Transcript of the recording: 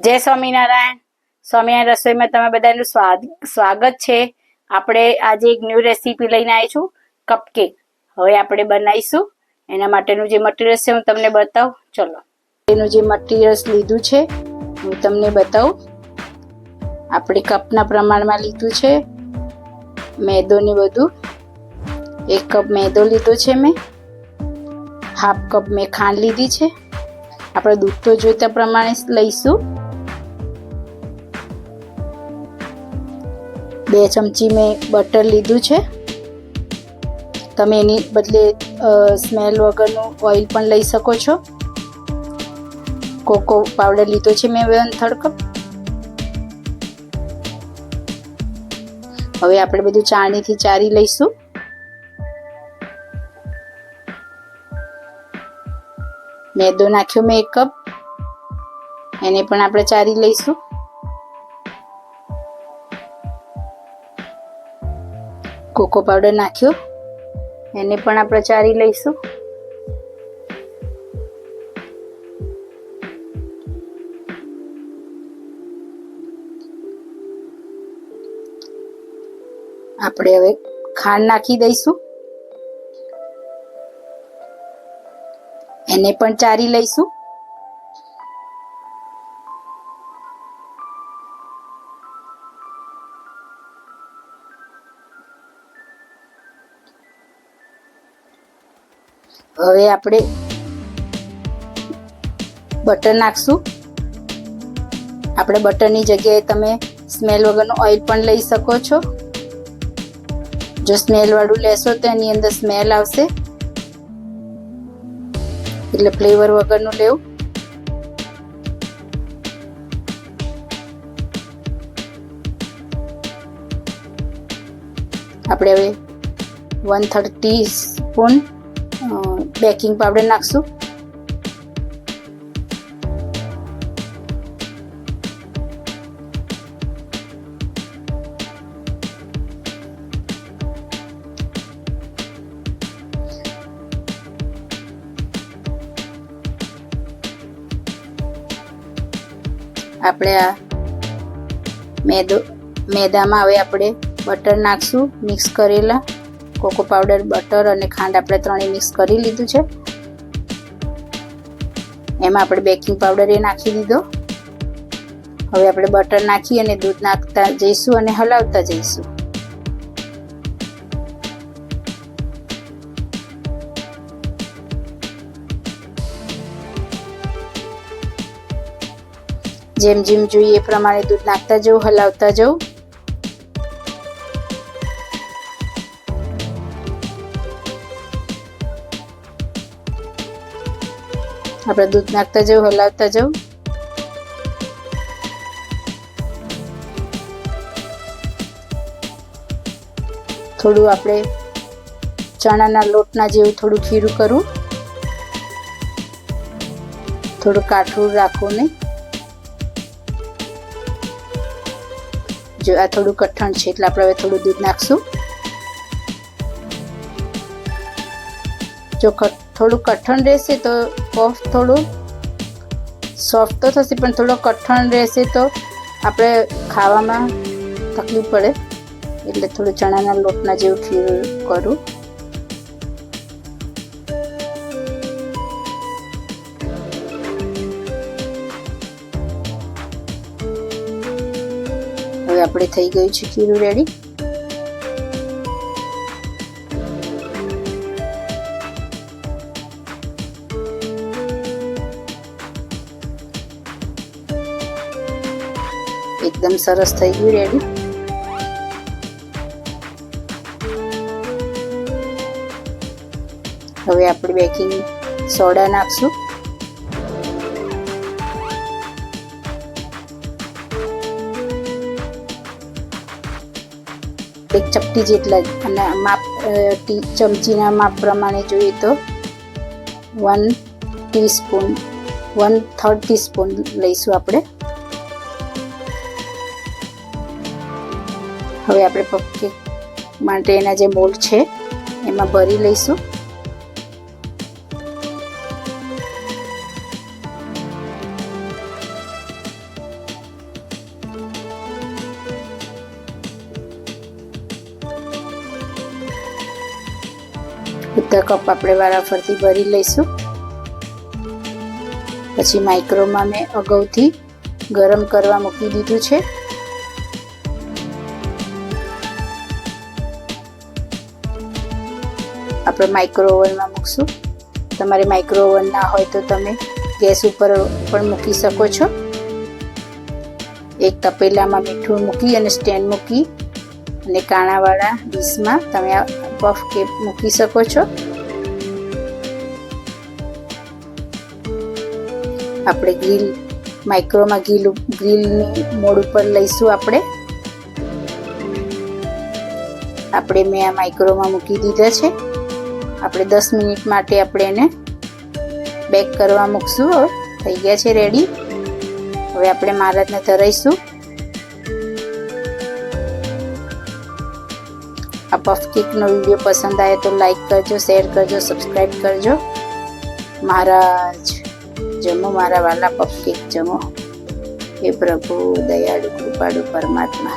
જય સ્વામિનારાયણ. સ્વામિનારાયણ રસોઈમાં તમે બધાનું સ્વાદ, સ્વાગત છે. આપણે આજે એક ન્યૂ રેસીપી લઈને આવી છું કપકેક હવે આપણે બનાવીશું એના માટેનું જે મટીરિયલ્સ છે હું તમને બતાવું. ચલો. એનું જે મટીરિયલ્સ લીધું છે, હું તમને બતાવું. આપણે કપના પ્રમાણમાં લીધું છે, મેદો ને બધું. એક કપ મેદો લીધો છે મેં. હાફ કપ મેં ખાંડ લીધી છે. આપણે દૂધ તો જોઈતા પ્રમાણે લઈશું. બે ચમચી મેં બટર લીધું છે. તમે એની બદલે સ્મેલ વગરનું ઓઇલ પણ લઈ શકો છો. કોકો પાવડર લીધો છે મેં વન થર્ડ કપ. હવે આપણે બધું ચાણીથી ચારી લઈશું. મેદો નાખ્યો મેં એક કપ. એને પણ આપણે ચારી લઈશું. કોકો પાવડર નાખ્યો. એને પણ આપણે ચારી લઈશું. આપણે હવે ખાંડ નાખી દઈશું. એને પણ ચારી લઈશું. હવે આપણે બટર નાખશું. આપણે બટરની જગ્યાએ તમે સ્મેલ વગરનું ઓઇલ પણ લઈ શકો છો. જો સ્મેલ વાળું લેશો તો એની અંદર સ્મેલ આવશે. એટલે ફ્લેવર વગરનું લેવું. આપણે હવે one third spoon baking powder નાખશું. આપણે આ મેદો મેદામાં હવે આપણે બટર નાખશું મિક્સ કરેલા. કોકો પાવડર, બટર અને ખાંડ આપણે ત્રણેય મિક્સ કરી લીધું છે. એમાં આપણે બેકિંગ પાવડર એ નાખી દીધો. હવે આપણે બટર નાખી અને દૂધ નાખતા જઈશું અને હલાવતા જઈશું. જેમ જેમ જોઈએ એ પ્રમાણે દૂધ નાખતા જવું હલાવતા જવું આપણે દૂધ નાખતા જવું હલાવતા જવું થોડું આપણે ચણાના લોટના જેવું થોડું ખીરું કરવું થોડું કાઠું રાખવું ને. જો આ થોડું કઠણ છે, એટલે આપણે હવે થોડું દૂધ નાખશું. જો થોડું કઠણ રહેશે તો પફ થોડું સોફ્ટ તો થશે, પણ થોડો કઠણ રહેશે તો આપણે ખાવામાં તકલીફ પડે. એટલે થોડું ચણાના લોટના જેવું ખીર કરું. હવે આપણે થઈ ગયું છે ખીરું રેડી એકદમ સરસ થઈ ગયું રેડી હવે આપણે બેકિંગ સોડા નાખશું. એક ચપટી જેટલા અને માપ ચમચીના માપ પ્રમાણે જોઈએ તો one teaspoon one third teaspoon લઈશું આપણે. હવે આપણે પપકેક માટે એના જે મોલ્ડ છે, એમાં ભરી લઈશું. બધા કપ આપણે વારાફરતી ભરી લઈશું. પછી માઇક્રોમાં મેં અગાઉથી ગરમ કરવા મૂકી દીધું છે. આપણે માઇક્રો ઓવનમાં મૂકશું. તમારે માઇક્રો ઓવન ના હોય તો તમે ગેસ ઉપર પણ મૂકી શકો છો. એક તપેલામાં મીઠું મૂકી અને સ્ટેન્ડ મૂકી અને કાણાવાળા ડીશમાં તમે આ પફ કેક મૂકી શકો છો. આપણે ગ્રીલ માઇક્રોમાં ગ્રીલ ગ્રીલની મોડ ઉપર લઈશું આપણે. આપણે મેં આ માઇક્રોમાં મૂકી દીધા છે. આપણે દસ મિનિટ માટે આપણે એને બેક કરવા મૂકશું હવે થઈ ગયા છે રેડી હવે આપણે મહારાજને ધરાઈશું. આ પફ કેકનો વીડિયો પસંદ આવે તો લાઈક કરજો શેર કરજો સબસ્ક્રાઈબ કરજો. મહારાજ, જમો મારા વાલા પફ કેક જમો. હે પ્રભુ, દયાળુ, કૃપાળુ પરમાત્મા.